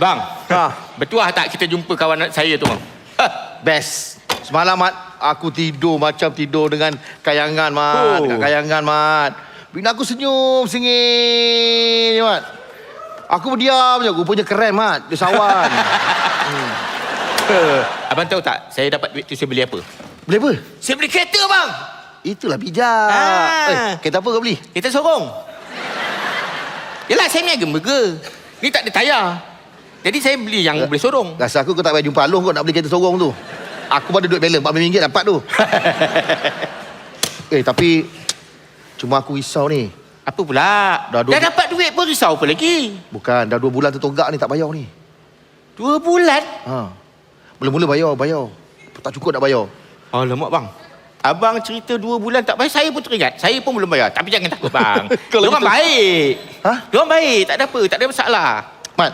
Bang, Ha. betul lah tak kita jumpa kawan saya tu bang? Ha. Best. Semalam Mat, aku tidur macam tidur dengan kayangan Mat. Oh. Dekat kayangan Mat. Bina aku senyum sengih je Mat. Aku berdiam je. Rupanya keren Mat. Dia sawan. Abang tahu tak, saya dapat duit tu saya beli apa? Boleh apa? Saya beli kereta bang! Itulah bijak. Ah. Eh, kereta apa kau beli? Kereta sorong. Yelah, saya niaga burger. Ni tak ada tayar. Jadi saya beli yang boleh sorong. Rasa aku kau tak payah jumpa Along kau nak beli kereta sorong tu. Aku pun ada duit balance RM40 dapat tu. eh tapi cuma aku risau ni. Apa pula? Dah Dah, dua- Dah dapat duit pun risau apa lagi? Bukan dah dua bulan tertonggak ni tak bayar ni. Dua bulan? Ha. Mula-mula bayar, bayar. Tak cukup nak bayar. Alamak bang. Abang cerita dua bulan tak bayar, saya pun teringat. Saya pun belum bayar. Tapi jangan takut bang. Kalau Diorang baik. Ha? Diorang baik. Tak ada apa. Tak ada masalah. Mat,